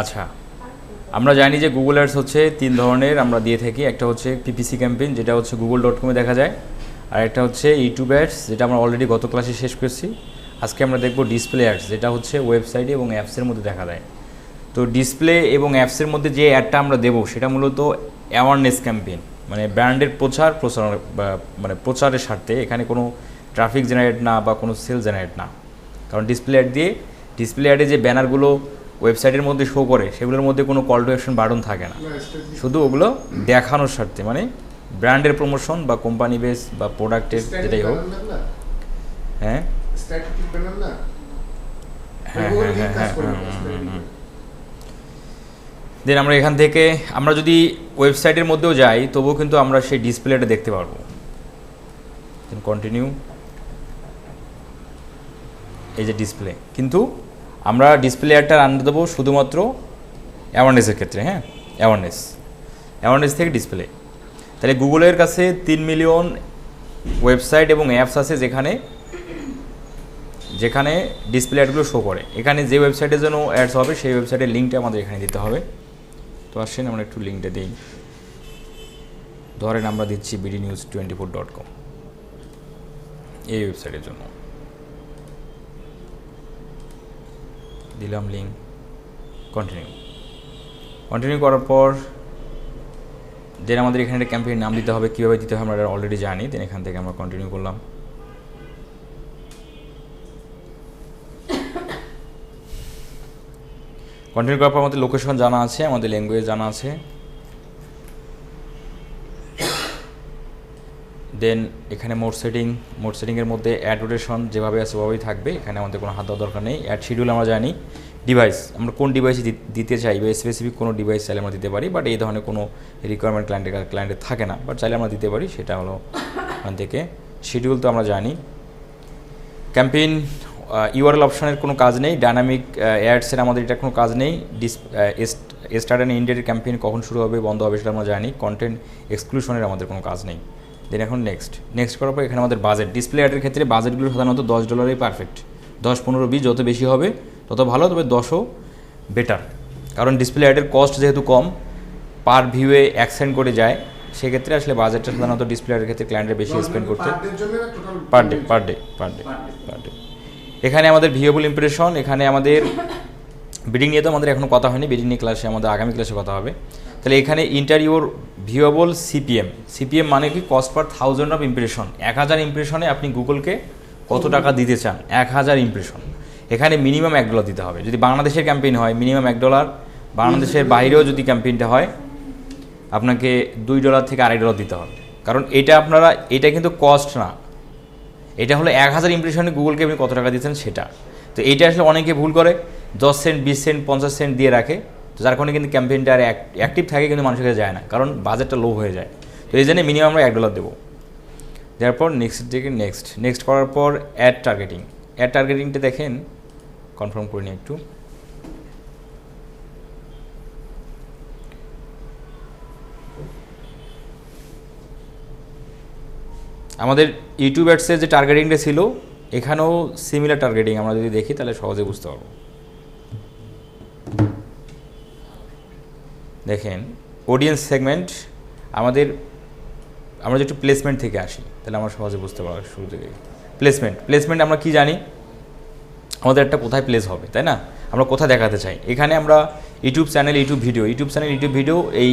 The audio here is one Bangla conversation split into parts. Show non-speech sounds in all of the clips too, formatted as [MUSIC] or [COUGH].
আচ্ছা। আমরা জানি যে গুগল অ্যাডস হচ্ছে তিন ধরনের আমরা দিয়ে থাকি। একটা হচ্ছে পিপিসি ক্যাম্পেইন যেটা হচ্ছে গুগল ডট কমে দেখা যায়। আর একটা হচ্ছে ইউটিউব অ্যাডস যেটা আমরা অলরেডি গত ক্লাসে শেষ করছি। আজকে আমরা দেখব ডিসপ্লে অ্যাডস যেটা হচ্ছে ওয়েবসাইটে এবং অ্যাপসের মধ্যে দেখা যায়। তো ডিসপ্লে এবং অ্যাপসের মধ্যে যে অ্যাডটা আমরা দেবো, সেটা মূলত অ্যাওয়ারনেস ক্যাম্পেইন মানে ব্র্যান্ডের প্রচার প্রচার মানে প্রচারের স্বার্থে। এখানে কোনো ট্রাফিক জেনারেট না বা কোনো সেল জেনারেট না। কারণ ডিসপ্লে অ্যাড দিয়ে ডিসপ্লে অ্যাডে যে ব্যানারগুলো ওয়েবসাইটের মধ্যে শো করে সেগুলোর মধ্যে কোনো কল টু অ্যাকশন বাটন থাকে না। শুধু ওগুলো দেখানোর স্বার্থে মানে ব্র্যান্ডের প্রমোশন বা কোম্পানি বেস বা প্রোডাক্টের যেটাই হোক। হ্যাঁ? হ্যাঁ হ্যাঁ হ্যাঁ হ্যাঁ দেন আমরা এখান থেকে আমরা যদি ওয়েবসাইটের মধ্যেও যাই তবুও কিন্তু আমরা সেই ডিসপ্লেটা দেখতে পারব। কন্টিনিউ এই যে ডিসপ্লে কিন্তু আমরা ডিসপ্লে অ্যাডটা আনতে দেবো শুধুমাত্র অ্যাওয়ারনেসের ক্ষেত্রে হ্যাঁ? অ্যাওয়ারনেস অ্যাওয়ারনেস থেকে ডিসপ্লে তাহলে গুগলের কাছে তিন মিলিয়ন ওয়েবসাইট এবং অ্যাপস আছে যেখানে যেখানে ডিসপ্লে অ্যাডগুলো শো করে। এখানে যে ওয়েবসাইটের জন্য অ্যাডস হবে, সেই ওয়েবসাইটের লিঙ্কটা আমাদের এখানে দিতে হবে। তো আসেন, আমরা একটু লিঙ্কটা দিই। ধরেন আমরা দিচ্ছি BD news twenty four dot com এই ওয়েবসাইটের জন্য। দিলাম লিঙ্ক কন্টিনিউ কন্টিনিউ করার পর দেন আমাদের এখানে একটা ক্যাম্পেইন নাম দিতে হবে, কীভাবে দিতে হবে আমরা অলরেডি জানি দেন এখান থেকে আমরা কন্টিনিউ করলাম। [COUGHS] কন্টিনিউ করার পর আমাদের লোকেশন জানা আছে, আমাদের ল্যাঙ্গুয়েজ জানা আছে। দেন এখানে মোড সেটিং মোড সেটিংয়ের মধ্যে অ্যাড রোটেশন যেভাবে আছে ওভাবেই থাকবে। এখানে আমাদের কোনো হাত দেওয়ার দরকার নেই। অ্যাড শিডিউল আমরা জানি। ডিভাইস আমরা কোন ডিভাইসে দিতে চাই বা স্পেসিফিক কোনো ডিভাইস চাইলে আমরা দিতে পারি বাট এই ধরনের কোনো রিকোয়ারমেন্ট ক্লায়েন্টের ক্লায়েন্টের থাকে না। বাট চাইলে আমরা দিতে পারি, সেটা হলো ওখান থেকে। শিডিউল তো আমরা জানি। ক্যাম্পেইন ইউআরএল অপশনের কোনো কাজ নেই। ডায়নামিক অ্যাডসের আমাদের এটা কোনো কাজ নেই। ডিস স্টার্ট অ্যান্ড ইন্ডিয়ার ক্যাম্পেইন কখন শুরু হবে, বন্ধ হবে, সেটা আমরা জানি। কন্টেন্ট এক্সক্লুশনের আমাদের কোনো কাজ নেই। দেন এখন নেক্সট নেক্সট করার পর এখানে আমাদের বাজেট ডিসপ্লে অ্যাডের ক্ষেত্রে বাজেটগুলো সাধারণত দশ ডলারই পারফেক্ট দশ পনেরো বিশ যত বেশি হবে তত ভালো তবে দশও বেটার কারণ ডিসপ্লে অ্যাডের কস্ট যেহেতু কম পার ভিউয়ে এক সেন্ট করে যায় সেক্ষেত্রে আসলে বাজেটটা সাধারণত ডিসপ্লে অ্যাডের ক্ষেত্রে ক্লায়েন্টের বেশি স্পেন্ড করতে per day per day per day per day এখানে আমাদের ভিউয়েবল ইমপ্রেশন এখানে আমাদের বিডিং নিয়ে তো আমাদের এখনও কথা হয়নি বিডিং নিয়ে ক্লাসে আমাদের আগামী ক্লাসে কথা হবে। তাহলে এখানে ইন্টারভিউর ভিউয়েবল সিপিএম সিপিএম মানে কি? Cost per thousand of impression এক হাজার ইমপ্রেশনে আপনি গুগলকে কত টাকা দিতে চান? এক হাজার ইমপ্রেশন এখানে মিনিমাম এক ডলার দিতে হবে। যদি বাংলাদেশের ক্যাম্পেইন হয় মিনিমাম এক ডলার বাংলাদেশের বাইরেও যদি ক্যাম্পেইনটা হয়, আপনাকে দুই ডলার থেকে আড়াই ডলার দিতে হবে। কারণ এটা আপনারা, এটা কিন্তু কস্ট না। এটা হলো এক হাজার ইমপ্রেশনে গুগলকে আপনি কত টাকা দিচ্ছেন সেটা। তো এইটা আসলে অনেকে ভুল করে। দশ সেন্ট বিশ সেন্ট পঞ্চাশ সেন্ট দিয়ে রাখে। তো যার কারণে কিন্তু ক্যাম্পেইনটা আর অ্যাক্টিভ থাকে কিন্তু মানুষের কাছে যায় না, কারণ বাজেটটা লো হয়ে যায়। তো এই জন্য মিনিমাম আমরা এক ডলার দেবো। দেওয়ার পর নেক্সট দিকে নেক্সট নেক্সট করার পর অ্যাড টার্গেটিং অ্যাড টার্গেটিংটা দেখেন কনফার্ম করে নিই একটু। আমাদের ইউটিউব অ্যাডসের যে টার্গেটিংটা ছিল, এখানেও সিমিলার টার্গেটিং আমরা যদি দেখি, তাহলে সহজে বুঝতে পারব। দেখেন অডিয়েন্স সেগমেন্ট আমাদের, আমরা যদি প্লেসমেন্ট থেকে আসি, তাহলে আমরা সহজে বুঝতে পারব শুরু থেকে। প্লেসমেন্ট প্লেসমেন্ট আমরা কি জানি? আমাদের একটা কোথায় প্লেস হবে, তাই না? আমরা কোথায় দেখাতে চাই? এখানে আমরা YouTube channel YouTube video YouTube channel YouTube video এই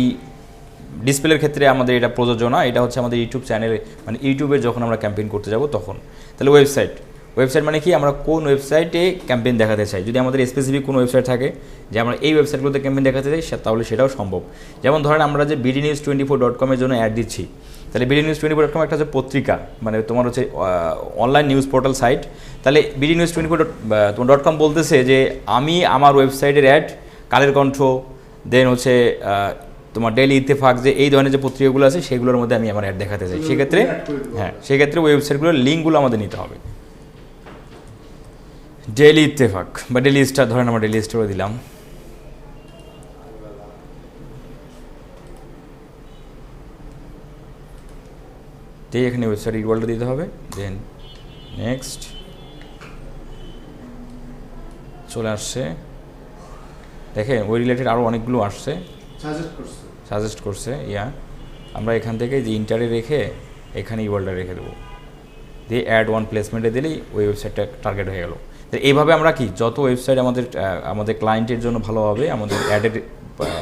ডিসপ্লের ক্ষেত্রে আমাদের এটা প্রযোজ্য না, এটা হচ্ছে আমাদের ইউটিউব চ্যানেলে মানে ইউটিউবে যখন আমরা ক্যাম্পেইন করতে যাব তখন। তাহলে ওয়েবসাইট ওয়েবসাইট মানে কি? আমরা কোন ওয়েবসাইটে ক্যাম্পেইন দেখাতে চাই? যদি আমাদের স্পেসিফিক কোনো ওয়েবসাইট থাকে যে আমরা এই ওয়েবসাইটগুলোতে ক্যাম্পেইন দেখাতে চাই তাহলে সেটাও সম্ভব। যেমন ধরেন আমরা যে BD news twenty four dot কমের জন্য অ্যাড দিচ্ছি তাহলে BD news twenty four dot com একটা হচ্ছে পত্রিকা মানে তোমার হচ্ছে অনলাইন নিউজ পোর্টাল সাইট তাহলে BD news twenty four dot তোমার ডট কম বলতেছে যে আমি আমার ওয়েবসাইটের অ্যাড কালের কণ্ঠ দেন হচ্ছে তোমার ডেলি ইত্তেফাক যে এই ধরনের যে পত্রিকাগুলো আছে সেগুলোর মধ্যে আমি আমার অ্যাড দেখাতে চাই। সেক্ষেত্রে হ্যাঁ সেক্ষেত্রে ওয়েবসাইটগুলোর লিঙ্কগুলো আমাদের নিতে হবে। ডেলি ইত্তেফাক বা ডেলি স্টার ধরেন আমরা ডেলি স্টারও দিলাম। দিয়ে এখানে ওয়েবসাইট ইউআরটা দিতে হবে দেন নেক্সট চলে আসছে। দেখেন ওই রিলেটেড আরও অনেকগুলো আসছে। সাজেস্ট করছে। ইয়া। আমরা এখান থেকে যে ইন্টারে রেখে এখানে ইওয়ালটা রেখে দেবো। দিয়ে অ্যাড ওয়ান প্লেসমেন্টে দিলেই ওই ওয়েবসাইটটা টার্গেট হয়ে গেল। এইভাবে আমরা কি, যত ওয়েবসাইট আমাদের আমাদের ক্লায়েন্টের জন্য ভালো হবে, আমাদের অ্যাডের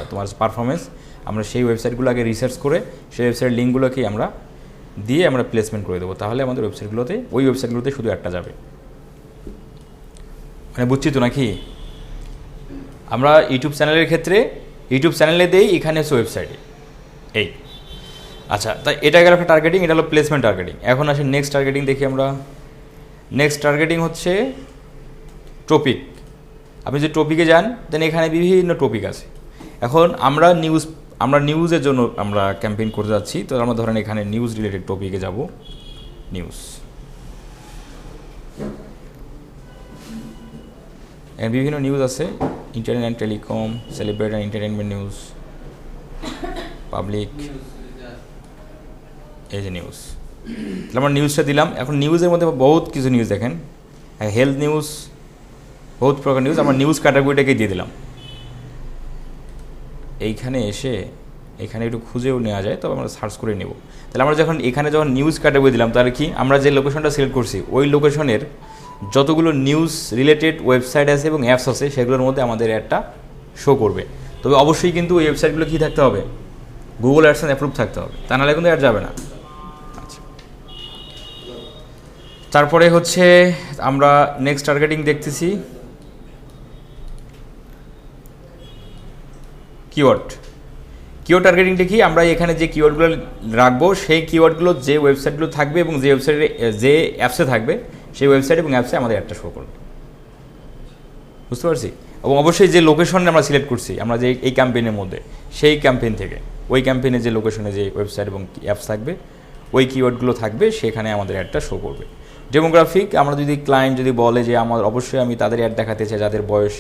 তোমার পারফরমেন্স আমরা সেই ওয়েবসাইটগুলো আগে রিসার্চ করে, সেই ওয়েবসাইট লিঙ্কগুলোকে আমরা দিয়ে আমরা প্লেসমেন্ট করে দেবো। তাহলে আমাদের ওয়েবসাইটগুলোতে ওই ওয়েবসাইটগুলোতে শুধু একটা যাবে। মানে বুঝছি তো নাকি? আমরা ইউটিউব চ্যানেলের ক্ষেত্রে, ইউটিউব চ্যানেলে দেই, এখানে হচ্ছে ওয়েবসাইটে এই। আচ্ছা তাই এটা গেল একটা টার্গেটিং এটা হলো প্লেসমেন্ট টার্গেটিং এখন আসে নেক্সট টার্গেটিং দেখি আমরা। নেক্সট টার্গেটিং হচ্ছে টপিক আপনি যে টপিকে যান দেন এখানে বিভিন্ন টপিক আছে। এখন আমরা নিউজ আমরা নিউজের জন্য আমরা ক্যাম্পেইন করতে যাচ্ছি, তো আমরা ধরেন এখানে নিউজ রিলেটেড টপিকে যাব। নিউজ বিভিন্ন নিউজ আছে। Internet and telecom celebrate and entertainment news public এই যে নিউজ তাহলে আমরা নিউজটা দিলাম। এখন নিউজের মধ্যে বহুত কিছু নিউজ দেখেন। হেলথ নিউজ বহুত প্রকার নিউজ আমরা নিউজ ক্যাটাগরিটাকে দিয়ে দিলাম। এইখানে এসে, এখানে একটু খুঁজেও নেওয়া যায়, তবে আমরা সার্চ করে নেব। তাহলে আমরা যখন এখানে যখন নিউজ ক্যাটাগরি দিলাম, তাহলে কি? আমরা যে লোকেশনটা সিলেক্ট করছি, ওই লোকেশনের যতগুলো নিউজ রিলেটেড ওয়েবসাইট আছে এবং অ্যাপস আছে, সেগুলোর মধ্যে আমাদের একটা শো করবে। তবে অবশ্যই কিন্তু ওই ওয়েবসাইটগুলো কী থাকতে হবে? গুগল অ্যাডসেন্স অ্যাপ্রুভ থাকতে হবে। তা নাহলে কিন্তু অ্যাড যাবে না। আচ্ছা। তারপরে হচ্ছে, আমরা নেক্সট টার্গেটিং দেখতেছি। কিওয়ার্ড কিওয়ার্ড টার্গেটিং দেখি আমরা এখানে যে কিওয়ার্ডগুলো রাখব, সেই কিওয়ার্ডগুলো যে ওয়েবসাইটগুলো থাকবে এবং যে ওয়েবসাইটে যে অ্যাপসে থাকবে, সেই ওয়েবসাইট এবং অ্যাপসে আমাদের একটা শো করবে। বুঝতে পারছি? এবং অবশ্যই যে লোকেশন আমরা সিলেক্ট করছি, আমরা যে এই ক্যাম্পেইনের মধ্যে, সেই ক্যাম্পেইন থেকে, ওই ক্যাম্পেইনে যে লোকেশনে যে ওয়েবসাইট এবং অ্যাপস থাকবে, ওই কিওয়ার্ডগুলো থাকবে, সেখানে আমাদের অ্যাডটা শো করবে। ডেমোগ্রাফিক আমরা যদি ক্লায়েন্ট যদি বলে যে, আমার, অবশ্যই আমি তাদের অ্যাড দেখাতে চাই, যাদের বয়স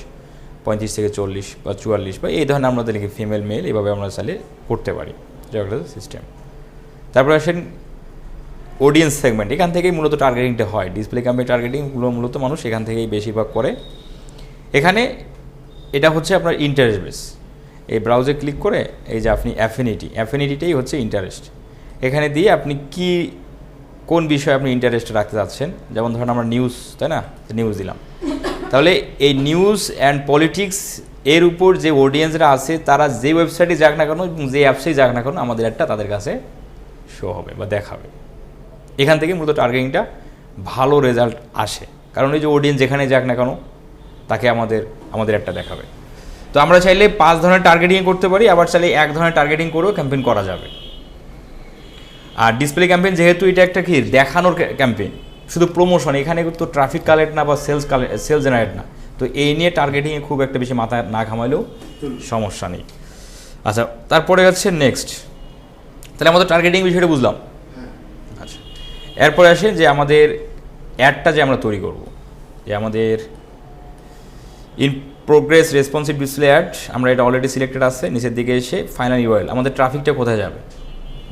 পঁয়ত্রিশ থেকে চল্লিশ বা চুয়াল্লিশ বা এই ধরনের আমাদের লিখি ফিমেল মেল এভাবে আমরা চাইলে করতে পারি। যেটা সিস্টেম তারপরে আসেন অডিয়েন্স সেগমেন্ট এখান থেকেই মূলত টার্গেটিংটা হয়। ডিসপ্লে ক্যাম্পে টার্গেটিংগুলো মূলত মানুষ এখান থেকেই বেশিরভাগ করে। এখানে এটা হচ্ছে আপনার ইন্টারেস্ট বেস এই ব্রাউজে ক্লিক করে এই যে আপনি অ্যাফিনিটি অ্যাফিনিটিটাই হচ্ছে ইন্টারেস্ট এখানে দিয়ে আপনি কি, কোন বিষয়ে আপনি ইন্টারেস্ট রাখতে চাচ্ছেন? যেমন ধরেন আমরা নিউজ তাই না? নিউজ দিলাম। তাহলে এই নিউজ অ্যান্ড পলিটিক্স এর উপর যে অডিয়েন্সরা আছে, তারা যে ওয়েবসাইটে যাক না কেন এবং যে অ্যাপসেই যাক না কেন আমাদের একটা তাদের কাছে শো হবে বা দেখাবে। এখান থেকে মূলত টার্গেটিংটা ভালো রেজাল্ট আসে। কারণ এই যে অডিয়েন্স যেখানে যাক না কেন, তাকে আমাদের আমাদের একটা দেখাবে। তো আমরা চাইলে পাঁচ ধরনের টার্গেটিং করতে পারি, আবার চাইলে এক ধরনের টার্গেটিং করেও ক্যাম্পেইন করা যাবে। আর ডিসপ্লে ক্যাম্পেইন যেহেতু এটা একটা কি, দেখানোর ক্যাম্পেইন শুধু প্রমোশন এখানে তো ট্রাফিক কালেক্ট না বা সেলস কালেক্ট সেলস জেনারেট না। তো এই নিয়ে টার্গেটিংয়ে খুব একটা বেশি মাথা না ঘামাইলেও সমস্যা নেই। আচ্ছা তারপরে হচ্ছে নেক্সট তাহলে আমাদের টার্গেটিং বিষয়টা বুঝলাম। আচ্ছা এরপরে আসে যে আমাদের অ্যাডটা যে আমরা তৈরি করব। যে আমাদের in progress responsive display ad আমরা এটা অলরেডি সিলেক্টেড আছে, নিচের দিকে এসে ফাইনাল ইউআইএল আমাদের ট্রাফিকটা কোথায় যাবে?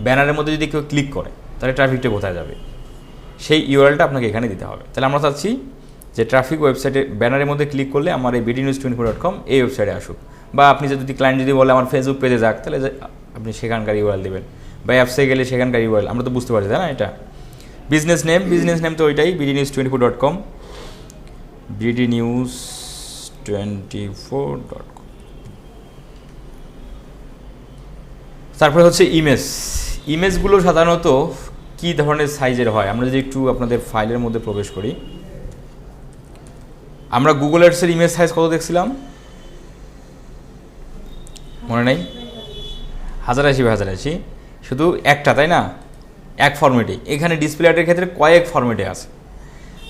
ব্যানারের মধ্যে যদি কেউ ক্লিক করে, তাহলে ট্রাফিকটা কোথায় যাবে? সেই ইউআরএলটা আপনাকে এখানে দিতে হবে। তাহলে আমরা চাচ্ছি যে ট্রাফিক ওয়েবসাইটে ব্যানারের মধ্যে ক্লিক করলে আমার এই BD news twenty four dot com এই ওয়েবসাইটে আসুক। বা আপনি যদি ক্লায়েন্ট যদি বলে আমার ফেসবুক পেজে যাক, তাহলে আপনি সেখানকার ইউআরএল দেবেন। বা অ্যাপসে গেলে সেখানকার ইউআরএল আমরা তো বুঝতে পারছি, তাই না এটা? বিজনেস নেম বিজনেস নেম তো ওইটাই BD news twenty four dot com BD news twenty four dot com তারপরে হচ্ছে ইমেজ ইমেজগুলো সাধারণত কী ধরনের সাইজের হয়? আমরা যদি একটু আপনাদের ফাইলের মধ্যে প্রবেশ করি। আমরা গুগল অ্যাডসের ইমেজ সাইজ কত দেখছিলাম? মনে নেই? হাজার আশি হাজার আশি। শুধু একটা, তাই না? এক ফর্মেটে এখানে ডিসপ্লে অ্যাডের ক্ষেত্রে কয়েক ফর্মেটে আছে।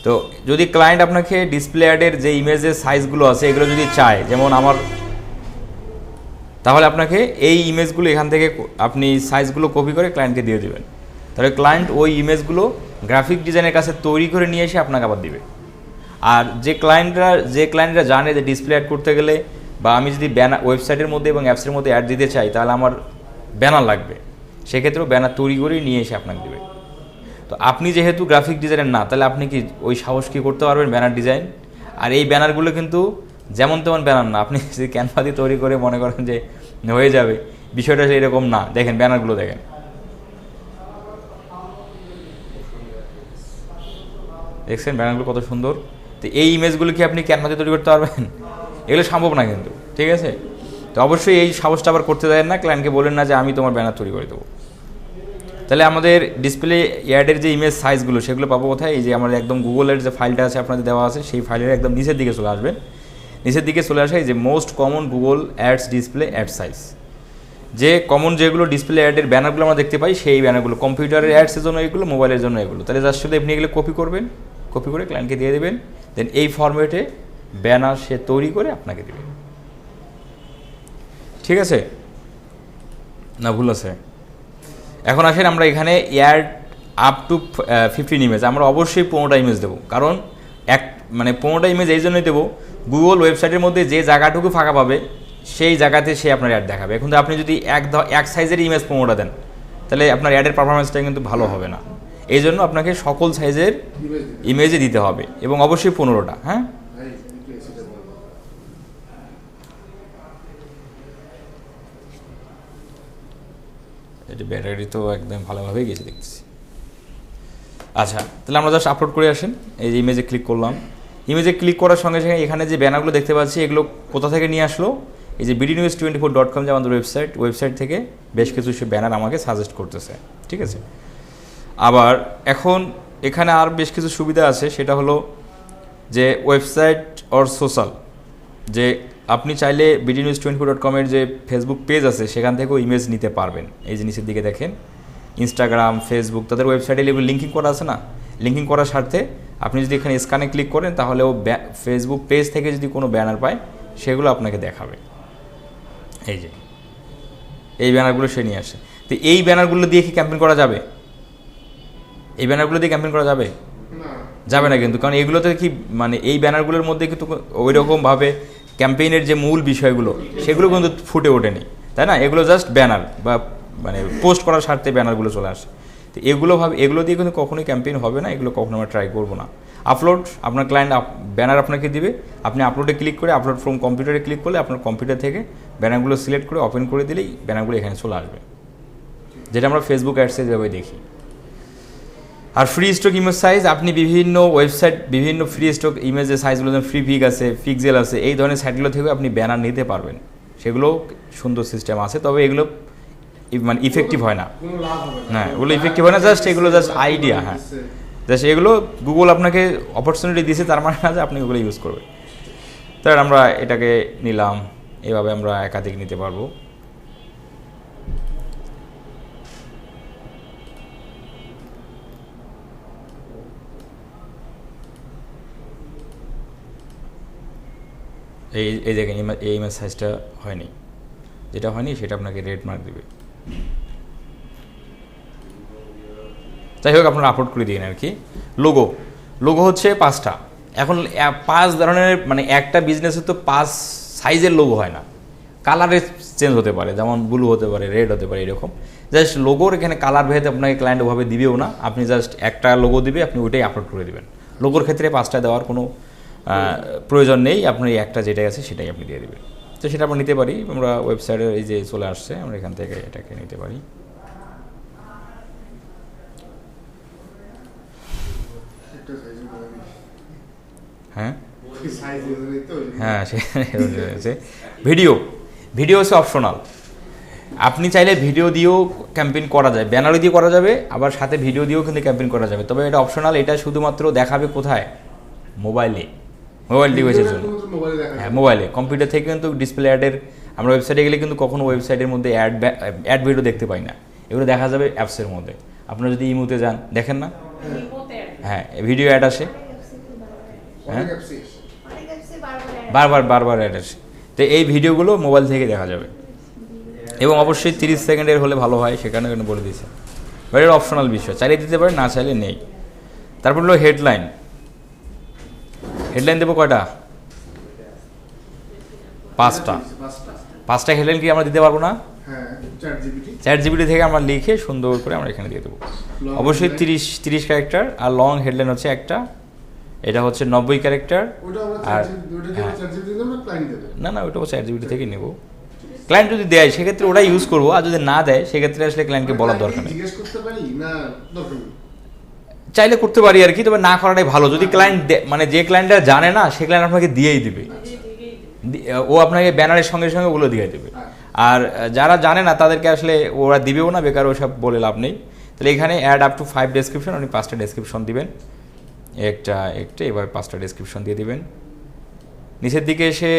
তো যদি ক্লায়েন্ট আপনাকে ডিসপ্লে অ্যাডের যে ইমেজের সাইজগুলো আছে, এগুলো যদি চায়, যেমন আমার, তাহলে আপনাকে এই ইমেজগুলো এখান থেকে আপনি সাইজগুলো কপি করে ক্লায়েন্টকে দিয়ে দেবেন। তাহলে ক্লায়েন্ট ওই ইমেজগুলো গ্রাফিক ডিজাইনের কাছে তৈরি করে নিয়ে এসে আপনাকে আবার দিবে। আর যে ক্লায়েন্টরা যে ক্লায়েন্টরা জানে যে ডিসপ্লে অ্যাড করতে গেলে বা আমি যদি ব্যানার ওয়েবসাইটের মধ্যে এবং অ্যাপসের মধ্যে অ্যাড দিতে চাই, তাহলে আমার ব্যানার লাগবে। সেক্ষেত্রেও ব্যানার তৈরি করেই নিয়ে এসে আপনাকে দেবে। তো আপনি যেহেতু গ্রাফিক ডিজাইনার না, তাহলে আপনি কি ওই সাহস কি করতে পারবেন ব্যানার ডিজাইন আর এই ব্যানারগুলো কিন্তু যেমন তেমন ব্যানার না। আপনি [LAUGHS] যদি ক্যানভা দিয়ে তৈরি করে মনে করেন যে হয়ে যাবে, বিষয়টা আসলে এরকম না। দেখেন ব্যানারগুলো দেখেন। দেখছেন ব্যানারগুলো কত সুন্দর? তো এই ইমেজগুলো কি আপনি ক্যানভাতে তৈরি করতে পারবেন? এগুলো সম্ভব না কিন্তু, ঠিক আছে? তো অবশ্যই এই সাহসটা আবার করতে দেয় না ক্লায়েন্টকে বলেন না যে আমি তোমার ব্যানার তৈরি করে দেবো। তাহলে আমাদের ডিসপ্লে অ্যাডের যে ইমেজ সাইজগুলো সেগুলো পাবো কোথায়? এই যে আমাদের একদম গুগলের যে ফাইলটা আছে, আপনাদের দেওয়া আছে, সেই ফাইলের একদম নিচের দিকে চলে আসবেন নিচের দিকে চলে আসে যে most common Google ads display ad size যে কমন যেগুলো ডিসপ্লে অ্যাডের ব্যানারগুলো আমরা দেখতে পাই, সেই ব্যানারগুলো কম্পিউটারের অ্যাডসের জন্য এগুলো মোবাইলের জন্য এগুলো। তাহলে যার সাথে আপনি এগুলো কপি করবেন। কপি করে ক্লায়েন্টকে দিয়ে দেবেন দেন এই ফরম্যাটে ব্যানার সে তৈরি করে আপনাকে দেবে। ঠিক আছে? না, ভুল আছে। এখন আসেন আমরা এখানে এয়ার আপ টু ফিফটিন ইমেজ আমরা অবশ্যই পনেরোটা ইমেজ দেবো। কারণ এক মানে পনেরোটা ইমেজ এই জন্যই দেবো গুগল ওয়েবসাইটের মধ্যে যে জায়গাটুকু ফাঁকা পাবে, সেই জায়গাতে সে আপনার অ্যাড দেখাবে। এখন আপনি যদি এক এক সাইজের ইমেজ পনেরোটা দেন, তাহলে আপনার অ্যাডের পারফরমেন্সটা কিন্তু ভালো হবে না। এই জন্য আপনাকে সকল সাইজের ইমেজে দিতে হবে এবং অবশ্যই পনেরোটা হ্যাঁ? এটা ব্যাটারি তো একদম ভালোভাবেই গেছে দেখতেছি। আচ্ছা তাহলে আমরা জাস্ট আপলোড করে আসেন। এই যে ইমেজে ক্লিক করলাম। ইমেজে ক্লিক করার সঙ্গে সঙ্গে এখানে যে ব্যানারগুলো দেখতে পাচ্ছি, এগুলো কোথা থেকে নিয়ে আসলো? এই যে BD news twenty four dot com যে আমাদের ওয়েবসাইট ওয়েবসাইট থেকে বেশ কিছু সে ব্যানার আমাকে সাজেস্ট করতেছে, ঠিক আছে? আবার এখন এখানে আর বেশ কিছু সুবিধা আছে, সেটা হলো যে ওয়েবসাইট অর সোশ্যাল, যে আপনি চাইলে BD news twenty four dot কমের যে ফেসবুক পেজ আছে, সেখান থেকেও ইমেজ নিতে পারবেন। এই জিনিসের দিকে দেখেন ইনস্টাগ্রাম ফেসবুক তাদের ওয়েবসাইটে লিঙ্কিং করা আছে না? লিঙ্কিং করার স্বার্থে আপনি যদি এখানে স্ক্যানে ক্লিক করেন তাহলে ও ফেসবুক পেজ থেকে যদি কোনো ব্যানার পায়, সেগুলো আপনাকে দেখাবে। এই যে, এই ব্যানারগুলো সে নিয়ে আসে। তো এই ব্যানারগুলো দিয়ে কি ক্যাম্পেন করা যাবে? এই ব্যানারগুলো দিয়ে ক্যাম্পেইন করা যাবে? যাবে না কিন্তু কারণ এগুলোতে কি মানে এই ব্যানারগুলোর মধ্যে কিন্তু ওই রকমভাবে ক্যাম্পেইনের যে মূল বিষয়গুলো সেগুলো কিন্তু ফুটে ওঠেনি। তাই না? এগুলো জাস্ট ব্যানার বা মানে পোস্ট করার স্বার্থে ব্যানারগুলো চলে আসে। তো এগুলো ভাবে এগুলো দিয়ে কিন্তু কখনোই ক্যাম্পেইন হবে না এগুলো কখনো আমরা ট্রাই করব না। আপলোড আপনার ক্লায়েন্ট ব্যানার আপনাকে দিবে। আপনি আপলোডে ক্লিক করে আপলোড ফ্রম কম্পিউটারে ক্লিক করলে আপনার কম্পিউটার থেকে ব্যানারগুলো সিলেক্ট করে ওপেন করে দিলেই ব্যানারগুলো এখানে চলে আসবে। যেটা আমরা ফেসবুক অ্যাডসে যেভাবে দেখি। আর ফ্রি স্টক ইমেজ সাইজ আপনি বিভিন্ন ওয়েবসাইট বিভিন্ন ফ্রি স্টক ইমেজের সাইজগুলো যেমন ফ্রি পিক আছে পিক্সেল আছে এই ধরনের সাইটগুলো থেকে আপনি ব্যানার নিতে পারবেন। সেগুলো সুন্দর সিস্টেম আছে তবে এগুলো মানে ইফেক্টিভ হয় না। হ্যাঁ ওগুলো ইফেক্টিভ হয় না জাস্ট এগুলো জাস্ট আইডিয়া হ্যাঁ। জাস্ট এগুলো গুগল আপনাকে অপরচুনিটি দিয়েছে তার মানে না যে আপনি ওগুলো ইউজ করবেন। তার আমরা এটাকে নিলাম এভাবে আমরা একাধিক নিতে পারব। এই এই দেখেন, এই ইমেজ সাইজটা হয়নি। যেটা হয়নি, সেটা আপনাকে রেড মার্ক দিবে। যাই হোক, আপনারা আপলোড করে দিন আর কি। লোগো লোগো হচ্ছে পাঁচটা। এখন পাঁচ ধরনের মানে একটা বিজনেসে তো পাঁচ সাইজের লোগো হয় না। কালারের চেঞ্জ হতে পারে, যেমন ব্লু হতে পারে রেড হতে পারে, এরকম। জাস্ট লোগোর এখানে কালার ভেদে আপনাকে ক্লায়েন্ট ওভাবে দিবেও না। আপনি জাস্ট একটা লোগো দিবে, আপনি ওইটাই আপলোড করে দিবেন। লোগোর ক্ষেত্রে পাঁচটা দেওয়ার কোনো প্রয়োজন নেই, আপনার এই একটা যেটাই আছে সেটাই আপনি দিয়ে দেবেন। তো সেটা আমরা নিতে পারি, আমরা ওয়েবসাইটে এই যে চলে আসছে, আমরা এখান থেকে এটাকে নিতে পারি। হ্যাঁ? হ্যাঁ সে ভিডিও ভিডিও হচ্ছে অপশনাল আপনি চাইলে ভিডিও দিয়েও ক্যাম্পেইন করা যায় ব্যানারও দিয়ে করা যাবে, আবার সাথে ভিডিও দিয়েও কিন্তু ক্যাম্পেইন করা যাবে। তবে এটা অপশনাল এটা শুধুমাত্র দেখাবে কোথায়? মোবাইলে মোবাইল ডিভাইসের জন্য। হ্যাঁ মোবাইলে কম্পিউটার থেকে কিন্তু ডিসপ্লে অ্যাডের আমরা ওয়েবসাইটে গেলে কিন্তু কখনো ওয়েবসাইটের মধ্যে অ্যাড অ্যাড ভিডিও দেখতে পাই না। এগুলো দেখা যাবে অ্যাপসের মধ্যে। আপনারা যদি ইমুতে যান দেখেন না? হ্যাঁ ভিডিও অ্যাড আসে। হ্যাঁ? বারবার বারবার অ্যাড আসে। তো এই ভিডিওগুলো মোবাইল থেকে দেখা যাবে। এবং অবশ্যই তিরিশ সেকেন্ডের হলে ভালো হয় সেখানে বলে দিয়েছে। বাট এটা অপশনাল বিষয় চাইলে দিতে পারে না চাইলে নেই। তারপর হলো হেডলাইন হেডলাইন দেবো কয়টা? পাঁচটা। পাঁচটা হেডলাইন কি আমরা দিতে পারব না? চ্যাট জিবিটি থেকে আমরা লিখে সুন্দর করে আমরা এখানে দিয়ে দেবো। অবশ্যই তিরিশ তিরিশ ক্যারেক্টার আর লং হেডলাইন হচ্ছে একটা। এটা হচ্ছে নব্বই ক্যারেক্টার আর হ্যাঁ। না না ওটা চ্যাট জিবিটি থেকে নেব। ক্লায়েন্ট যদি দেয় সেক্ষেত্রে ওটা ইউজ করব। আর যদি না দেয় সেক্ষেত্রে আসলে ক্লায়েন্টকে বলার দরকার নেই জিজ্ঞেস করতে পারি না দরকার নেই চাইলে করতে পারি আর কি, তবে না করাটাই ভালো। যদি ক্লায়েন্ট মানে যে ক্লায়েন্টটা জানে না, সে ক্লায়েন্ট আপনাকে দিয়েই দিবে। ও আপনাকে ব্যানারের সঙ্গে সঙ্গে ওগুলো দিয়ে দেবে। আর যারা জানে না, তাদেরকে আসলে ওরা দিবেও না, বেকার ওসব বলে লাভ নেই। তাহলে এখানে add up to five description আপনি পাঁচটা ডেসক্রিপশন দিবেন। একটা একটা, এবার পাঁচটা ডেসক্রিপশন দিয়ে দিবেন। নিচের দিকে এসে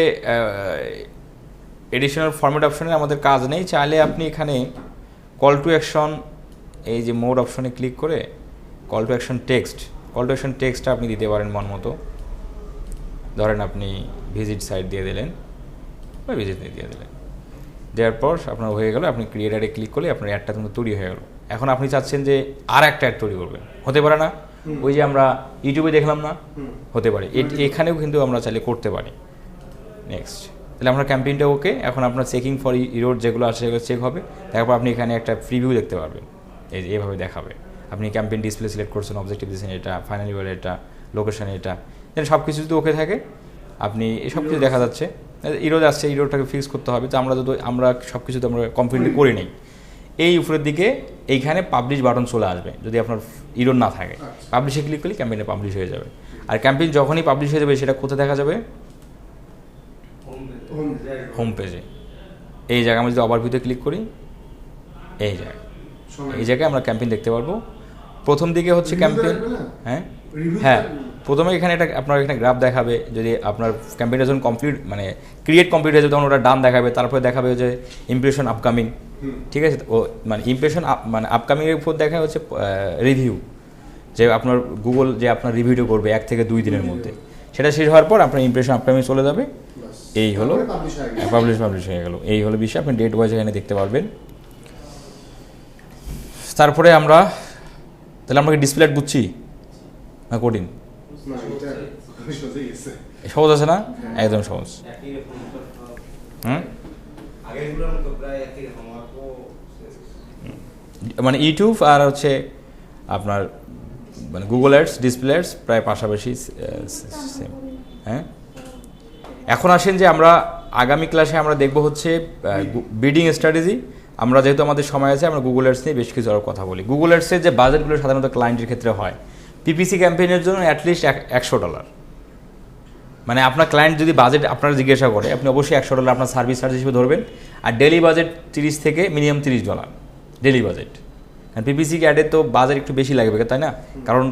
এডিশনাল ফরম্যাট অপশনে আমাদের কাজ নেই। চাইলে আপনি এখানে কল টু অ্যাকশন এই যে মোড অপশনে ক্লিক করে call to action text call to action টেক্সটটা আপনি দিতে পারেন মন মতো। ধরেন আপনি ভিজিট সাইট দিয়ে দিলেন বা ভিজিট দিয়ে দিলেন। দেওয়ার পর আপনার হয়ে গেল আপনি ক্রিয়েটারে ক্লিক করলে আপনার অ্যাডটা কিন্তু তৈরি হয়ে গেল। এখন আপনি চাচ্ছেন যে আর একটা অ্যাড তৈরি করবেন। হতে পারে না। ওই যে আমরা ইউটিউবে দেখলাম না। হতে পারে। এখানেও কিন্তু আমরা চাইলে করতে পারি। নেক্সট তাহলে আপনার ক্যাম্পেইনটা ওকে এখন আপনার চেকিং ফর ইরোড যেগুলো আছে সেগুলো চেক হবে। তারপর আপনি এখানে একটা প্রিভিউ দেখতে পারবেন। এই যে এভাবে দেখাবে। আপনি ক্যাম্পেইন ডিসপ্লে সিলেক্ট করছেন অবজেক্টিভ দিয়েছেন এটা ফাইনাল ইয়ার এটা লোকেশন এটা দেন সব কিছু যদি ওকে থাকে আপনি সব কিছু দেখা যাচ্ছে। ইরোড আসছে ইরোডটাকে ফিক্স করতে হবে তো আমরা যদি আমরা সব কিছু তো আমরা কমপ্লিটলি করে নিই। এই উপরের দিকে এইখানে পাবলিশ বাটন চলে আসবে যদি আপনার ইরোড না থাকে। আচ্ছা। পাবলিশে ক্লিক করলে ক্যাম্পেইনে পাবলিশ হয়ে যাবে। আর ক্যাম্পেইন যখনই পাবলিশ হয়ে যাবে সেটা কোথায় দেখা যাবে? হোম পেজে এই জায়গায় আমরা যদি ওভারভিউতে ক্লিক করি এই জায়গায়। এই জায়গায় আমরা ক্যাম্পেইন দেখতে পারব। প্রথম দিকে হচ্ছে ক্যাম্পেইন হ্যাঁ? হ্যাঁ? প্রথমে এখানে এটা আপনার এখানে গ্রাফ দেখাবে যদি আপনার ক্যাম্পেইনটা যখন কমপ্লিট মানে ক্রিয়েট কমপ্লিট হয়ে তখন ওটা ডান দেখাবে তারপরে দেখাবে যে ইমপ্রেশন আপকামিং ঠিক আছে? ও মানে ইমপ্রেশন মানে আপকামিংয়ের উপর দেখা হচ্ছে রিভিউ যে আপনার গুগল যে আপনার রিভিউটা করবে এক থেকে দুই দিনের মধ্যে। সেটা শেষ হওয়ার পর আপনার ইমপ্রেশন আপকামিং চলে যাবে। এই হলো। পাবলিশ পাবলিশ হয়ে গেল। এই হলো বিষয়। আপনি ডেট ওয়াইজ এখানে দেখতে পারবেন। তারপরে আমরা তাহলে আমরা কি ডিসপ্লে বুঝছি না কঠিন। সহজ আছে না? একদম সহজ। হুম? অল্প মানে ইউটিউব আর হচ্ছে আপনার মানে গুগল অ্যাডস ডিসপ্লে অ্যাডস প্রায় পাশাপাশি সেম হ্যাঁ? এখন আসেন যে আমরা আগামী ক্লাসে আমরা দেখব হচ্ছে বিডিং স্ট্র্যাটেজি আমরা যেহেতু আমাদের সময় আছে, আমরা গুগল অ্যাডস নিয়ে বেশ কিছু আরও কথা বলি। গুগল অ্যাডসের যে বাজেটগুলো সাধারণত ক্লায়েন্টের ক্ষেত্রে হয় পিপিসি ক্যাম্পেইনের জন্য অ্যাটলিস্ট একশো ডলার মানে আপনার ক্লায়েন্ট যদি বাজেট আপনার জিজ্ঞাসা করে, আপনি অবশ্যই একশো ডলার আপনার সার্ভিস চার্জ হিসেবে ধরবেন। আর ডেলি বাজেট তিরিশ থেকে মিনিমাম তিরিশ ডলার ডেলি বাজেট আর পিপিসি অ্যাডের তো বাজেট একটু বেশি লাগবে, তাই না? কারণ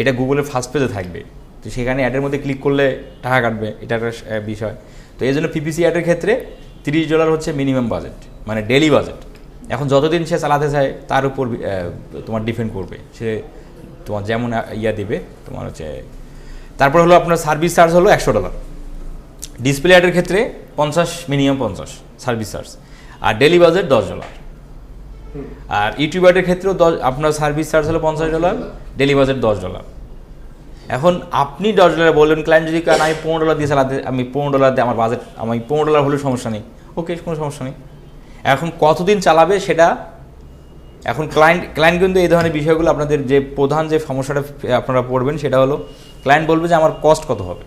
এটা গুগলের ফার্স্ট পেজে থাকবে। তো সেখানে অ্যাডের মধ্যে ক্লিক করলে টাকা কাটবে এটা একটা বিষয়। তো এই জন্য পিপিসি অ্যাডের ক্ষেত্রে তিরিশ ডলার হচ্ছে মিনিমাম বাজেট মানে ডেলি বাজেট এখন যতদিন সে চালাতে চায় তার উপর তোমার ডিপেন্ড করবে। সে তোমার যেমন ইয়া দিবে তোমার হচ্ছে তারপর হলো আপনার সার্ভিস চার্জ হলো একশো ডলার ডিসপ্লে অ্যাডের ক্ষেত্রে পঞ্চাশ মিনিমাম পঞ্চাশ সার্ভিস চার্জ আর ডেলি বাজেট দশ ডলার আর ইউটিউব অ্যাডের ক্ষেত্রেও দশ আপনার সার্ভিস চার্জ হলো পঞ্চাশ ডলার ডেলি বাজেট দশ ডলার এখন আপনি দশ ডলার বললেন ক্লায়েন্ট যদি কারণ আমি পনেরো ডলার দিয়ে চালাতে আমি পনেরো ডলার দিয়ে আমার বাজেট আমি পনেরো ডলার হলেও সমস্যা নেই। ওকে কোনো সমস্যা নেই। এখন কতদিন চালাবে সেটা এখন ক্লায়েন্ট ক্লায়েন্ট কিন্তু এই ধরনের বিষয়গুলো আপনাদের যে প্রধান যে সমস্যাটা আপনারা পড়বেন সেটা হলো ক্লায়েন্ট বলবে যে আমার কস্ট কত হবে?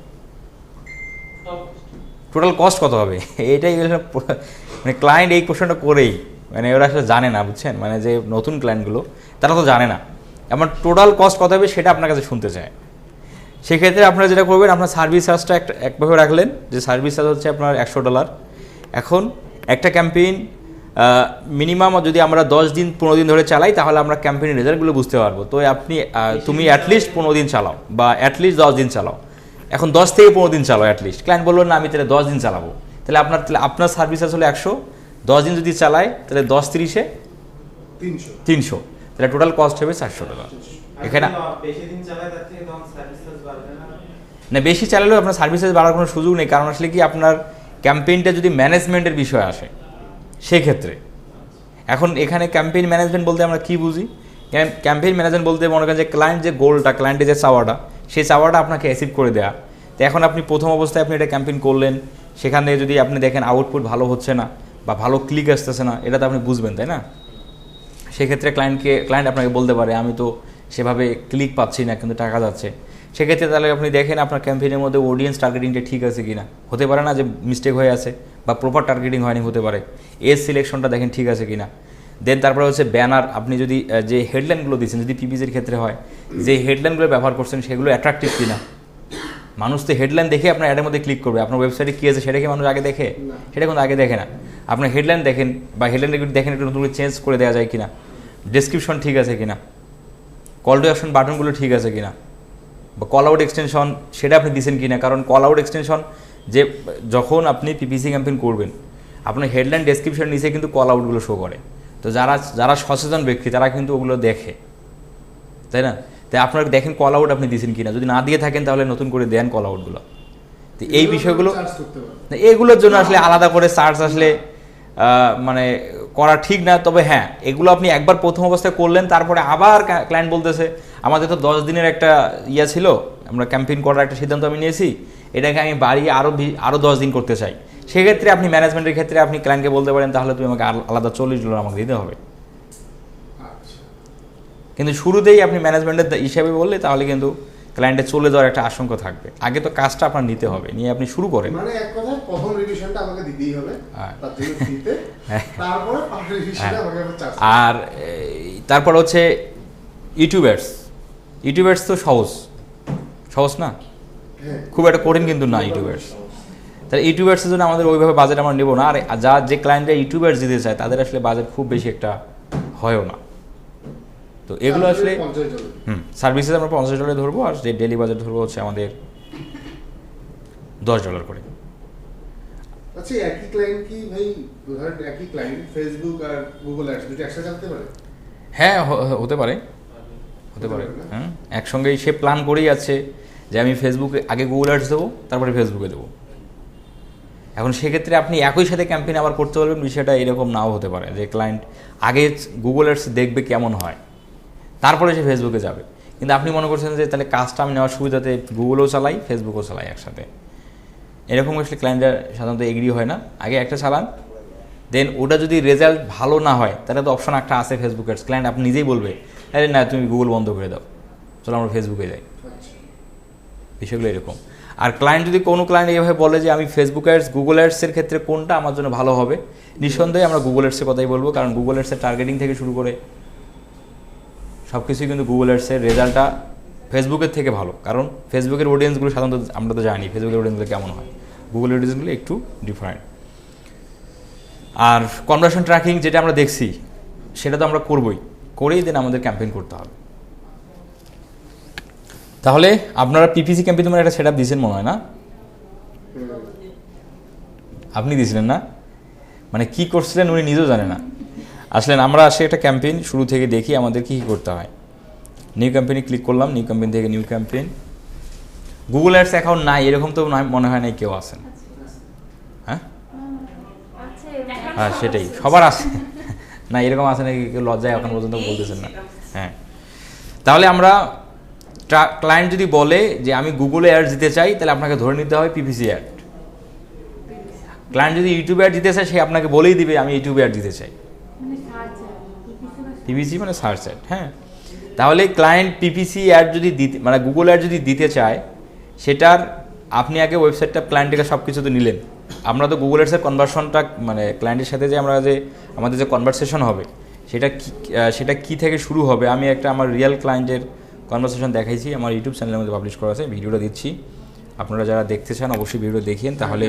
টোটাল কস্ট কত হবে? [LAUGHS] এটাই [LAUGHS] মানে ক্লায়েন্ট এই কোশ্চেনটা করেই মানে ওরা আসলে জানে না, বুঝছেন? মানে যে নতুন ক্লায়েন্টগুলো তারা তো জানে না। আমার টোটাল কস্ট কত হবে সেটা আপনার কাছে শুনতে চায়। সেক্ষেত্রে আপনারা যেটা করবেন, আপনার সার্ভিস চার্জটা একটা একভাবে রাখলেন, যে সার্ভিস চার্জ হচ্ছে আপনার একশো ডলার এখন একটা ক্যাম্পেইন মিনিমাম যদি আমরা দশ দিন পনেরো দিন ধরে চালাই তাহলে আমরা ক্যাম্পেইনের রেজাল্টগুলো বুঝতে পারব। তো আপনি তুমি অ্যাটলিস্ট পনেরো দিন চালাও বা অ্যাটলিস্ট দশ দিন চালাও। এখন দশ থেকে পনেরো দিন চালাও অ্যাটলিস্ট ক্লায়েন্ট বলল না আমি তাহলে দশ দিন চালাবো। তাহলে আপনার তাহলে আপনার সার্ভিস আসলে একশো। দশ দিন যদি চালায় তাহলে দশ তিরিশে তিনশো। তিনশো। তাহলে টোটাল কস্ট হবে চারশো টাকা। এখানে না? বেশি চালালেও আপনার সার্ভিসেস বাড়ার কোনো সুযোগ নেই। কারণ আসলে কি আপনার ক্যাম্পেইনটা যদি ম্যানেজমেন্টের বিষয় আসে সেক্ষেত্রে। এখন এখানে ক্যাম্পেইন ম্যানেজমেন্ট বলতে আমরা কি বুঝি? ক্যাম্পেইন ম্যানেজমেন্ট বলতে মনে করেন যে ক্লায়েন্ট যে গোলটা ক্লায়েন্টের যে চাওয়াটা, সেই চাওয়াটা আপনাকে অ্যাচিভ করে দেয়া। তো এখন আপনি প্রথম অবস্থায় আপনি এটা ক্যাম্পেইন করলেন, সেখান যদি আপনি দেখেন আউটপুট ভালো হচ্ছে না বা ভালো ক্লিক আসতেছে না, এটা তো আপনি বুঝবেন, তাই না? সেক্ষেত্রে ক্লায়েন্টকে ক্লায়েন্ট আপনাকে বলতে পারে, আমি তো সেভাবে ক্লিক পাচ্ছি না, কিন্তু টাকা যাচ্ছে। সেক্ষেত্রে তাহলে আপনি দেখেন আপনার ক্যাম্পেইনের মধ্যে অডিয়েন্স টার্গেটিংটা ঠিক আছে কি না হতে পারে না যে মিস্টেক হয়ে আছে বা প্রপার টার্গেটিং হয়নি হতে পারে। এজ সিলেকশনটা দেখেন ঠিক আছে কিনা। দেন তারপরে হচ্ছে ব্যানার আপনি যদি যে হেডলাইনগুলো দিচ্ছেন যদি পিপিজির ক্ষেত্রে হয় যে হেডলাইনগুলো ব্যবহার করছেন সেগুলো অ্যাট্রাকটিভ কিনা? মানুষ তো হেডলাইন দেখে আপনার অ্যাডের মধ্যে ক্লিক করবে। আপনার ওয়েবসাইটে কী আছে সেটাকে মানুষ আগে দেখে? সেটা কিন্তু আগে দেখে না। আপনার হেডলাইন দেখেন বা হেডলাইন দেখেন একটু নতুন করে চেঞ্জ করে দেওয়া যায় কিনা? ডেসক্রিপশন ঠিক আছে কিনা? কল টু অ্যাকশন বাটনগুলো ঠিক আছে কিনা? বা কল আউট এক্সটেনশন সেটা আপনি দিচ্ছেন কিনা? কারণ কল আউট এক্সটেনশন যে যখন আপনি পিপিসি ক্যাম্পেইন করবেন আপনার হেডলাইন ডেসক্রিপশন নিচে কিন্তু কল আউটগুলো শো করে। তো যারা যারা সচেতন ব্যক্তি তারা কিন্তু ওগুলো দেখে। তাই না? তাই আপনারা দেখেন কল আউট আপনি দিয়েছেন কিনা। যদি না দিয়ে থাকেন তাহলে নতুন করে দেন কল আউটগুলো তো এই বিষয়গুলো চার্জ না, এগুলোর জন্য আসলে আলাদা করে সার্চ আসলে মানে করা ঠিক না। তবে হ্যাঁ এগুলো আপনি একবার প্রথম অবস্থায় করলেন তারপরে আবার ক্লায়েন্ট বলতেছে আমাদের তো দশ দিনের একটা ইয়া ছিল আমরা ক্যাম্পেইন করার একটা সিদ্ধান্ত আমি নিয়েছি এটাকে আমি বাড়িয়ে আরও আরও দশ দিন করতে চাই। সেক্ষেত্রে আপনি ম্যানেজমেন্টের ক্ষেত্রে আপনি ক্লায়েন্টকে বলতে পারেন তাহলে তুমি আমাকে আল- আলাদা চল্লিশ ডলার আমাকে দিতে হবে। আচ্ছা। কিন্তু শুরুতেই আপনি ম্যানেজমেন্টের হিসাবে বললে তাহলে কিন্তু ক্লায়েন্টে চলে যাওয়ার একটা আশঙ্কা থাকবে। আগে তো কাজটা আপনার নিতে হবে নিয়ে আপনি শুরু করেন। মানে এক কথায় প্রথম রিভিশনটা আমাকে দিতেই হবে হ্যাঁ। তার হ্যাঁ। তারপরে হ্যাঁ। আমাকে আর তারপর হচ্ছে ইউটিউবার্স ইউটিউবার্স তো সহজ। সহজ না? খুব একটা কঠিন কিন্তু না ইউটিউবার্স। তাহলে ইউটিউবার্সের জন্য আমাদের ওইভাবে বাজেট আমরা নেব না। আর যা যে ক্লায়েন্টরা ইউটিউবার্স দিতে চায় তাদের আসলে বাজেট খুব বেশি একটা হয়ও না। তো এগুলো আসলে হুম সার্ভিসেস আমরা পঞ্চাশ ডলার ধরবো আর যে ডেলি বাজেট ধরবো হচ্ছে আমাদের দশ ডলার করে। আচ্ছা একই ক্লায়েন্ট কি ভাই ধরেন একই ক্লায়েন্ট ফেসবুক আর গুগল অ্যাডস দুটো একসাথে চালাতে পারে? হ্যাঁ হতে পারে। হতে পারে পারে হ্যাঁ একসঙ্গেই সে প্ল্যান করেই আছে। যে আমি ফেসবুকে আগে গুগল অ্যাডস দেবো, তারপরে ফেসবুকে দেবো। এখন সেক্ষেত্রে আপনি একই সাথে ক্যাম্পেইন আবার করতে পারবেন, বিষয়টা এরকম নাও হতে পারে যে ক্লায়েন্ট আগে গুগল অ্যাডস দেখবে কেমন হয়, তারপরে সে ফেসবুকে যাবে। কিন্তু আপনি মনে করছেন যে তাহলে কাজটা আমি নেওয়ার সুবিধাতে গুগলও চালাই ফেসবুকও চালাই একসাথে। এরকম আসলে ক্লায়েন্টরা সাধারণত এগ্রি হয় না। আগে একটা চালান দেন ওটা যদি রেজাল্ট ভালো না হয়, তাহলে তো অপশন একটা আছে ফেসবুকের ক্লায়েন্ট আপনি নিজেই বলবে, আরে না, তুমি গুগল বন্ধ করে দাও। চলো আমরা ফেসবুকে যাই। বিষয়গুলো এরকম। আর ক্লায়েন্ট যদি কোনো ক্লায়েন্ট এইভাবে বলে যে, আমি ফেসবুক অ্যাডস গুগল অ্যাডসের ক্ষেত্রে কোনটা আমার জন্য ভালো হবে? নিঃসন্দেহে আমরা গুগল অ্যাডসের কথাই বলব, কারণ গুগল অ্যাডসের টার্গেটিং থেকে শুরু করে সব কিছুই কিন্তু গুগল অ্যাডসের রেজাল্টটা ফেসবুকের থেকে ভালো। কারণ ফেসবুকের অডিয়েন্সগুলো সাধারণত আমরা তো জানি ফেসবুকের অডিয়েন্সগুলো কেমন হয়। গুগল অডিয়েন্সগুলো একটু ডিফারেন্ট আর কনভার্সন ট্র্যাকিং যেটা আমরা দেখছি, সেটা তো আমরা করবই। করেই দেন আমাদের ক্যাম্পেইন করতে হবে। তাহলে আপনারা পিপিসি ক্যাম্পেইন তোমার একটা সেট আপ দিয়েছেন মনে হয় না? আপনি দিয়েছিলেন না? মানে কি করছিলেন উনি নিজেও জানে না। আসলেন, আমরা আসে একটা ক্যাম্পেইন শুরু থেকে দেখি আমাদের কি কী করতে হয়। নিউ ক্যাম্পেইনে ক্লিক করলাম নিউ ক্যাম্পেইন থেকে new campaign Google ads account নাই, এরকম তো মনে হয় নাই কেউ আছেন। হ্যাঁ? হ্যাঁ সেটাই, সবার আছে। [LAUGHS] না এরকম আছে নাকি? কেউ লজ্জায় এখন পর্যন্ত বলতেছেন না। হ্যাঁ। তাহলে আমরা ক্লায়েন্ট যদি বলে যে আমি গুগলে অ্যাড দিতে চাই তাহলে আপনাকে ধরে নিতে হবে পিপিসি অ্যাড ক্লায়েন্ট যদি ইউটিউবে অ্যাড দিতে চায় সে আপনাকে বলেই দিবে আমি ইউটিউবে অ্যাড দিতে চাই। পিপিসি মানে সার্চ অ্যাড হ্যাঁ। তাহলে ক্লায়েন্ট পিপিসি অ্যাড যদি দিতে মানে গুগল অ্যাড যদি দিতে চায় সেটার আপনি আগে ওয়েবসাইটটা ক্লায়েন্টকে সব কিছু তো নিলেন। আমরা তো গুগল অ্যাডসের কনভার্সনটা মানে ক্লায়েন্টের সাথে যে আমরা যে আমাদের যে কনভারসেশন হবে সেটা কি সেটা কি থেকে শুরু হবে? আমি একটা আমার রিয়েল ক্লায়েন্টের কনভারসেশন দেখাইছি, আমার ইউটিউব চ্যানেলের মধ্যে পাবলিশ করা আছে, ভিডিওটা দিচ্ছি। আপনারা যারা দেখতে চান, অবশ্যই ভিডিও দেখিয়েন। তাহলে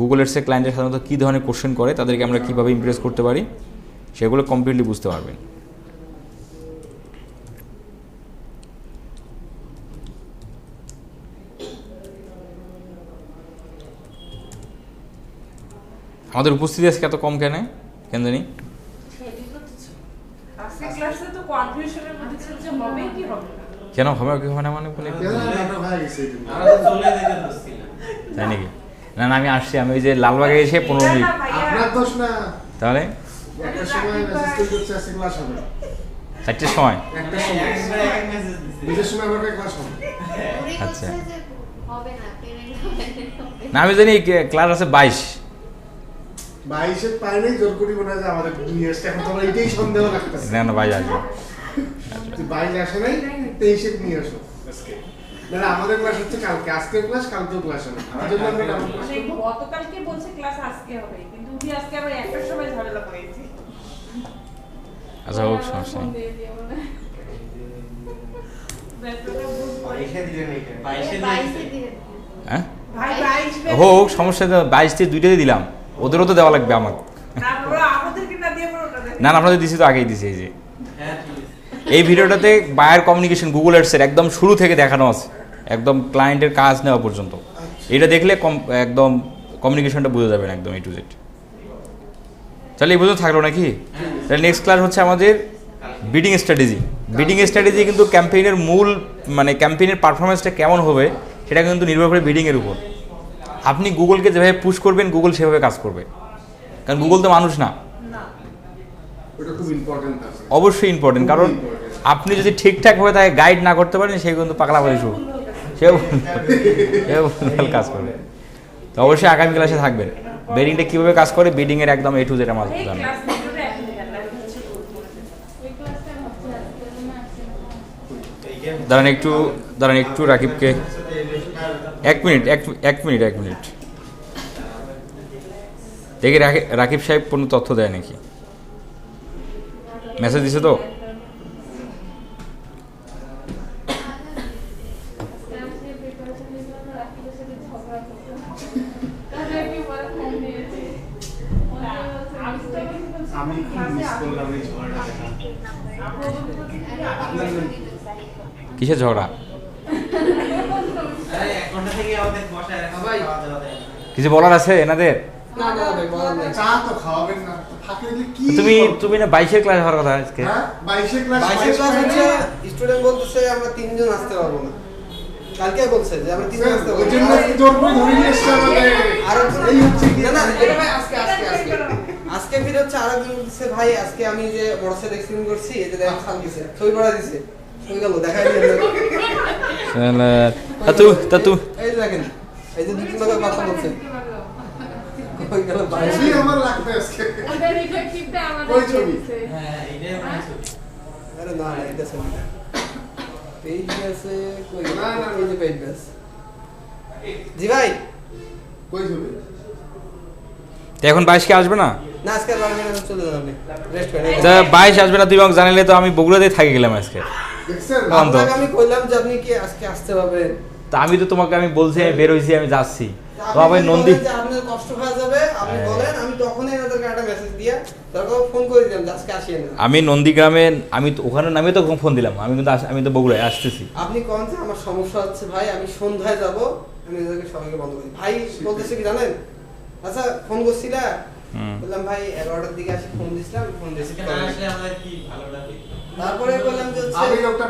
গুগলের সে ক্লায়েন্টের সাধারণত কী ধরনের কোশ্চেন করে, তাদেরকে আমরা কীভাবে ইমপ্রেস করতে পারি, সেগুলো কমপ্লিটলি বুঝতে পারবেন। আমাদের উপস্থিতি আজকে এত কম কেন? কেন জানি? ক্লাসে তো কনফিউশনের মধ্যে ছিল যে হবে কি হবে? কেন হবে? কি হবে না মানে বলে হয়ে তাই নাকি? না না আমি আসছি আমি ওই যে লালবাগে এসে পনেরো মিনিট। তাহলে? চারটের সময়? আচ্ছা। আচ্ছা। না পেমেন্ট হবে না না আমি জানি ক্লাস আছে বাইশ। বাইশের পাই নাই জোর করি মনে হয় আমাদের নিয়ে আসছে এখন তো এটাই সন্দেহ লাগতেছে না না বাইশ আসবে। বাইশ আসে নাই তেইশে নিয়ে আসো। আজকে? না না, আমাদের ক্লাস হচ্ছে কালকে। আজকের ক্লাস ক্লাস হবে। ক্লাস মানে গতকালকে বলছে ক্লাস আজকে হবে কিন্তু উঠি আজকে আবার একটার সময় ঝামেলা করেছি। আচ্ছা হোক সমস্যা। দিয়ে হ্যাঁ হোক সমস্যা নেই বাইশ থেকে দুইটাতে দিলাম। ওদেরও তো দেওয়া লাগবে আমার তারপরে না। না। আপনাদের দিছি তো আগেই দিছি এই যে। হ্যাঁ। এই ভিডিওটাতে বায়ার কমিউনিকেশন গুগল অ্যাডসের একদম শুরু থেকে দেখানো আছে। একদম ক্লায়েন্টের কাজ নেওয়া পর্যন্ত। এটা দেখলে কম একদম কমিউনিকেশনটা বোঝা যাবে না একদম এ টু জেড তাহলে এই পর্যন্ত থাকল নাকি? তাহলে নেক্সট ক্লাস হচ্ছে আমাদের বিডিং স্ট্র্যাটেজি বিডিং স্ট্র্যাটেজি কিন্তু ক্যাম্পেইনের মূল মানে ক্যাম্পেইনের পারফরমেন্সটা কেমন হবে সেটা কিন্তু নির্ভর করে বিডিংয়ের উপর। আপনি গুগলকে যেভাবে পুশ করবেন গুগল সেভাবে কাজ করবে। কারণ গুগল তো মানুষ না। অবশ্যই ইম্পর্টেন্ট কারণ। আপনি যদি ঠিকঠাকভাবে তাকে গাইড না করতে পারেন সে কিন্তু পাগলা বাড়ি শুরু। সেও সেও কাজ করবে। তো অবশ্যই আগামী ক্লাসে থাকবেন। বেডিংটা কীভাবে কাজ করে? বেডিংয়ের একদম এ টু জেড আমার এই জানেন? ক্লাস ভিডিওটা এখন দেখার হচ্ছে ওই ক্লাসটা হচ্ছে আজকে জন্য আসছে না এইখানে- দাঁড়ান একটু দাঁড়ান একটু রাকিবকে। এক মিনিট এক মিনিট এক মিনিট। দেখি রাকি- রাকিব সাহেব কোনো তথ্য দেয় নাকি? মেসেজ দিছে তো? দেয় না। কিছু বলার আছে এনাদের? তুমি তুমি না বাইশের ক্লাস হওয়ার কথা আজকে? হ্যাঁ ক্লাস ক্লাস হচ্ছে স্টুডেন্ট বলতেছে আমরা তিনজন আসতে পারব না। কালকে বলছে যে আমরা তিনজন আসতে ওই পারব জন্য জোর করে ধরে নিয়ে এসছে আমাদের। আর এই হচ্ছে না না এটা এটা ভাই আজকে আজকে ফিরে হচ্ছে ভাই আজকে আমি যে করছি এতে দেখা খাল দিছে ছবি পড়া দিছে ছবি গেল দেখাই দিলেন তা তু তা তু এই যে দেখেন এই যে দুজন লোকের কথা বলছে। কই গেল ভাই? আমার লাগবে আজকে। ওদের ইফেক্টিভটা আমাদের ওই ছবি। হ্যাঁ, এইটাই আমার ছবি। আরে না না এটা ছবি পেজ আছে কই না, না, না। এই যে পেজ আছে। জি ভাই। কই ছবি। তো এখন বাইশকে আসবে না? তা বাইশ আসবে না তুই আমাকে জানালে তো আমি বগুড়াতেই থাকি গেলাম আজকে। আমি কইলাম যে আপনি কি আজকে আসতে পারবেন? তা আমি তো তোমাকে আমি বলছি আমি বের হয়েছি আমি যাচ্ছি। তো আবার নন্দী। বলেন আপনার কষ্ট হয়ে যাবে আপনি। বলেন আমি তখনই ওদেরকে একটা মেসেজ দিয়ে তারপর ফোন করে দিলাম আজকে আসিয়ে না। আমি নন্দীগ্রামে আমি তো ওখানে নামে তো ফোন দিলাম। আমি কিন্তু আমি তো বগুড়ায় আসতেছি। আপনি কোন যে আমার সমস্যা হচ্ছে ভাই আমি সন্ধ্যায় যাব আমি এদেরকে সবাইকে বন্ধ করি। ভাই বলতেছে কি জানেন? আচ্ছা ফোন করছিলা। বললাম ভাই এগারোটার দিকে আসে ফোন দিছিলাম ফোন রিসিভ আজকে না আসলে আমাদের কি ভালো লাগে? তারপরে বললাম যে আমি লোকটা